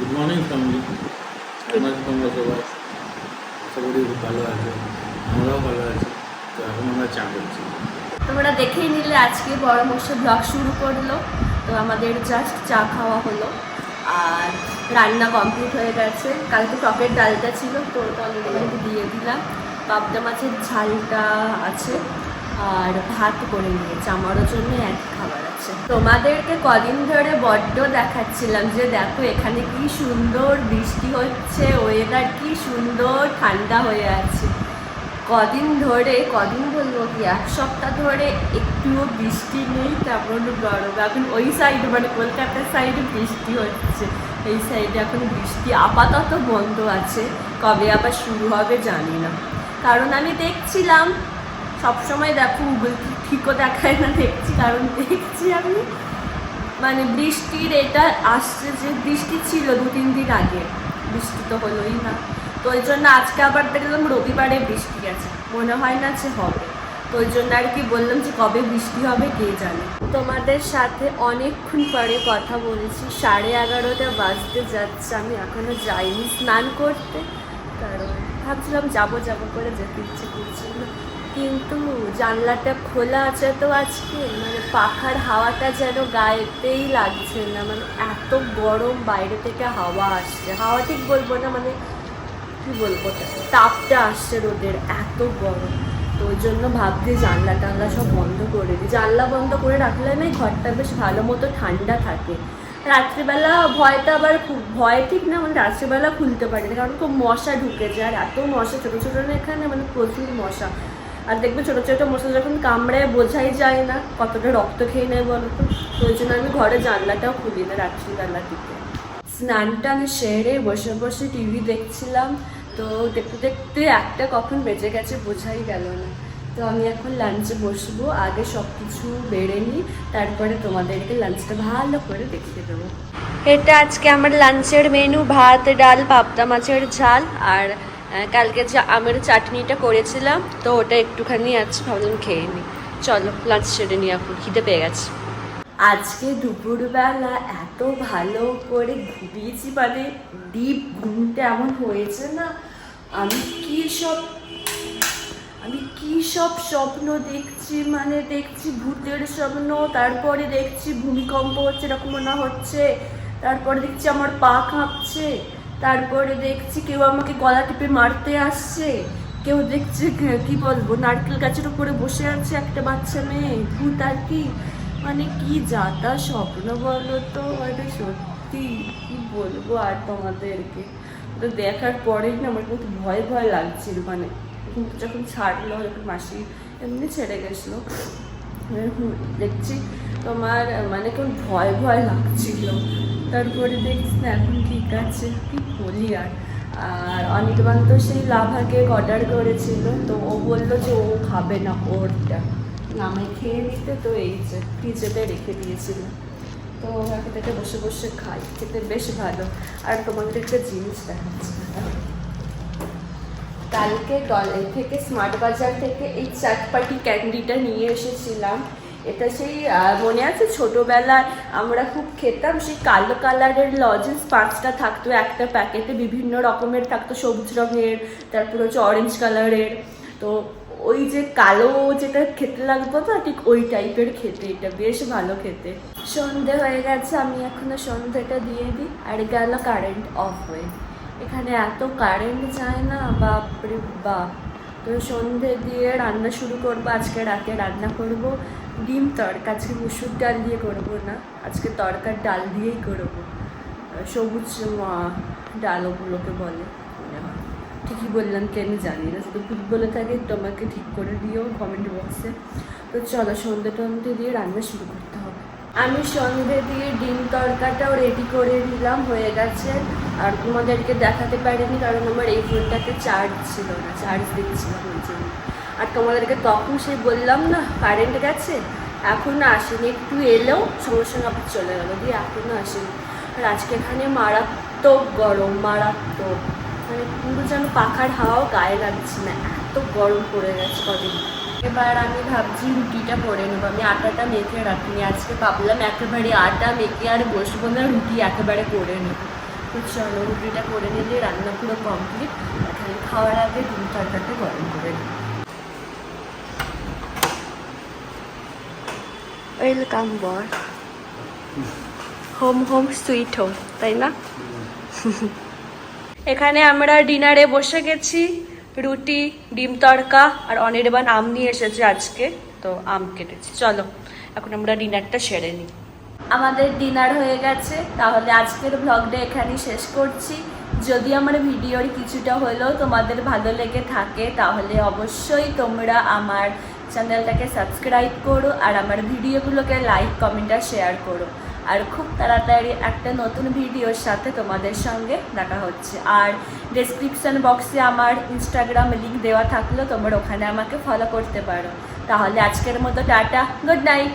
Good morning family আমার তোমরা সবাই আশা করি খুব ভালো আছে, আমরাও ভালো আছি, তো এখন আমরা চা করছি। তোমরা দেখেই নিলে আজকে বড় মশা ব্লগ শুরু করল, তো আমাদের জাস্ট চা খাওয়া হলো, আর রান্না কমপ্লিট হয়ে গেছে। কালকে টকের ডালটা ছিল, তো অলরেডি দিয়ে দিলাম। পাবদা মাছের ঝালটা আছে। আর ভাত করে নিয়েছে। আমারও জন্য এক খাবার আছে। তোমাদেরকে কদিন ধরে বড্ড দেখাচ্ছিলাম যে দেখো, এখানে কি সুন্দর বৃষ্টি হচ্ছে ওয়েদার কি সুন্দর, ঠান্ডা হয়ে আছে। কদিন ধরে, কদিন বলব কি, এক সপ্তাহ ধরে একটুও বৃষ্টি নেই, তেমন গরম। এখন ওই সাইডে মানে কলকাতার সাইডে বৃষ্টি হচ্ছে। এই সাইডে এখন বৃষ্টি আপাতত বন্ধ আছে। কবে আবার শুরু হবে জানি না। কারণ আমি দেখছিলাম সবসময় দেখো গুগল ঠিকও দেখায় না, দেখছি কারণ দেখছি আমি। মানে বৃষ্টির এটা আসছে যে বৃষ্টি ছিল দু, তিন দিন আগে। বৃষ্টি তো হলোই না। তো ওই জন্য আজকে আবার দেখলাম রবিবারে বৃষ্টি আছে। মনে হয় না যে হবে। তো ওই জন্য আর কি বললাম যে কবে বৃষ্টি হবে, কে জানে। তোমাদের সাথে অনেকক্ষণ পরে কথা বলেছি। সাড়ে এগারোটা বাজতে যাচ্ছে। আমি এখনও যাইনি স্নান করতে। কারণ ভাবছিলাম যাব যাব করে যেতে ইচ্ছে করছিল কিন্তু জানলাটা খোলা আছে তো আজকে। মানে পাখার হাওয়াটা যেন গায়েতেই লাগছে না। মানে এত গরম বাইরে থেকে হাওয়া আসছে। হাওয়া ঠিক বলব না মানে কি বলব? তাপটা আসছে রোদের, এত গরম। তো ওই জন্য ভাবছি জানলা টানলা সব বন্ধ করে দিই। জানলা বন্ধ করে রাখলে না ঘরটা বেশ ভালো মতো ঠান্ডা থাকে। রাত্রিবেলা ভয়টা আবার খুব, ভয় ঠিক না মানে রাত্রিবেলা খুলতে পারি না। কারণ খুব মশা ঢুকে যায় আর এত মশা, ছোটো ছোটো না এখানে মানে প্রচুর মশা। আর দেখবে ছোটো ছোটো মশা যখন কামড়ায় বোঝাই যায় না, কতটা রক্ত খেয়ে নেয় বলো তো? তো ওই জন্য আমি ঘরে জানলাটাও খুলি না রাত্রিবেলা দিকে। স্নান টান সেরে বসে বসে টিভি দেখছিলাম, তো দেখতে দেখতে একটা কখন বেজে গেছে বোঝাই গেল না। তো আমি এখন লাঞ্চে বসবো, আগে সব কিছু বেড়ে নিই, তারপরে তোমাদেরকে লাঞ্চটা ভালো করে দেখিয়ে দেবো। এটা আজকে আমার লাঞ্চের মেনু ভাত, ডাল, পাবদা মাছের ঝাল, আর কালকে যে আমের চাটনিটা করেছিলাম, তো ওটা একটুখানি আছে ভাবলাম খেয়ে নিই চলো লাঞ্চ সেরে নিই এখন, খিদে পেয়ে গেছে। আজকে দুপুরবেলা এত ভালো করে ঘুমিয়েছি মানে ডিপ ঘুমটা এমন হয়েছে না, আমি কি সব, আমি কি সব স্বপ্ন দেখছি মানে দেখছি ভূতের স্বপ্ন, তারপরে দেখছি ভূমিকম্প হচ্ছে, এরকম না হচ্ছে, তারপরে দেখছি আমার পা কাঁপছে তারপরে দেখছি কেউ আমাকে গলা টিপে মারতে আসছে। কেউ দেখছে কি বলব, নারকেল গাছের উপরে বসে আছে একটা বাচ্চা মেয়ে, ভূত আর কি। মানে কি যাতা স্বপ্ন বলো তো মানে সত্যি কি বলব আর তোমাদেরকে। তো দেখার পরেই না আমার কিন্তু ভয় ভয় লাগছিল মানে। কিন্তু যখন ছাড়লো, যখন মাসি এমনি ছেড়ে গেছিল দেখছি তোমার মানে কেমন ভয় ভয় লাগছিল। তারপরে দেখছি না, এখন ঠিক আছে, কি বলি আর। আর অনির্বাণ তো সেই লাভাকে অর্ডার করেছিল, তো ও বলল যে ও খাবে না ওরটা। নামে খেয়ে নিতে তো এই যে ফ্রিজেতে রেখে দিয়েছিল। তো ওকে থেকে বসে বসে খাই, খেতে বেশ ভালো। আর তোমাদের একটা জিনিস দেখাচ্ছি। কালকে কলেজ থেকে স্মার্ট বাজার থেকে এই চাটপাটি ক্যান্ডিটা নিয়ে এসেছিলাম। এটা সেই মনে আছে? ছোটোবেলায় আমরা খুব খেতাম, সেই কালো কালারের লজেন্স পাঁচটা থাকতো, একটা প্যাকেটে বিভিন্ন রকমের থাকতো, সবুজ রঙের, তারপর হচ্ছে অরেঞ্জ কালারের তো ওই যে কালো যেটা খেতে লাগতো না, ঠিক ওই টাইপের খেতে, এটা বেশ ভালো খেতে। সন্ধে হয়ে গেছে, আমি এখনও সন্ধেটা দিয়ে দিই, আর গেল কারেন্ট অফ হয়ে। এখানে এত কারেন্ট যায় না, বাপরে বাপ। তো সন্ধে দিয়ে রান্না শুরু করব, আজকে রাতে রান্না করব। ডিম তড়কা, আজকে মুসুর ডাল দিয়ে করব না, আজকে তরকার ডাল দিয়েই করব। সবুজ ডাল ওগুলোকে বলে। ঠিকই বললাম কি আমি জানি না, যদি ভুল বলে থাকে তোমাকে ঠিক করে দিও কমেন্ট বক্সে তো চলো, সন্ধে টন্ধে দিয়ে রান্না শুরু করতে হবে। আমি সন্ধে দিয়ে ডিম তরকাটাও রেডি করে নিলাম, হয়ে গেছে। আর তোমাদেরকে দেখাতে পারিনি কারণ আমার এই ফোনটাতে চার্জ ছিল না চার্জ দিচ্ছিলাম ওই জন্য। আর তোমাদেরকে তখন সেই বললাম না কারেন্ট গেছে, এখনও আসেনি, একটু এলেও সঙ্গে সঙ্গে আবার চলে গেলো, দিয়ে এখনও আসেনি। আর আজকে এখানে মারাত্মক গরম, মারাত্মক মানে পুরো যেন পাখার হাওয়াও গায়ে লাগছে না, এত গরম পড়ে গেছে কদিন। এবার আমি ভাবছি রুটিটা করে নেব, আমি আটাটা মেখে রাখিনি, আজকে ভাবলাম একেবারে আটা মেখে আর বসবো না, রুটি একেবারে করে নেব। তো চলো রুটিটা করে নিলে রান্না পুরো কমপ্লিট খালি খাওয়ার আগে ডিম তরকারিটা গরম করে নিই। ওয়েলকাম বর হোম হোম সুইট হোম তাই না? এখানে আমরা ডিনারে বসে গেছি। রুটি, ডিম তড়কা আর অনির্বাণ আম নিয়ে এসেছে আজকে, তো আম কেটেছি। চলো, এখন আমরা ডিনারটা সেরে নিই। আমাদের ডিনার হয়ে গেছে। তাহলে আজকের ব্লগটা এখানেই শেষ করছি। যদি আমার ভিডিওর কিছুটা হলেও তোমাদের ভালো লেগে থাকে, তাহলে অবশ্যই তোমরা আমার চ্যানেলটাকে সাবস্ক্রাইব করো আর আমার ভিডিওগুলোকে লাইক কমেন্ট আর শেয়ার করো। আর খুব তাড়াতাড়ি একটা নতুন ভিডিওর সাথে তোমাদের সঙ্গে দেখা হচ্ছে। আর ডেসক্রিপশন বক্সে আমার ইনস্টাগ্রাম লিঙ্ক দেওয়া থাকলেও তোমরা ওখানে আমাকে ফলো করতে পারো। তাহলে আজকের মতো টাটা গুড নাইট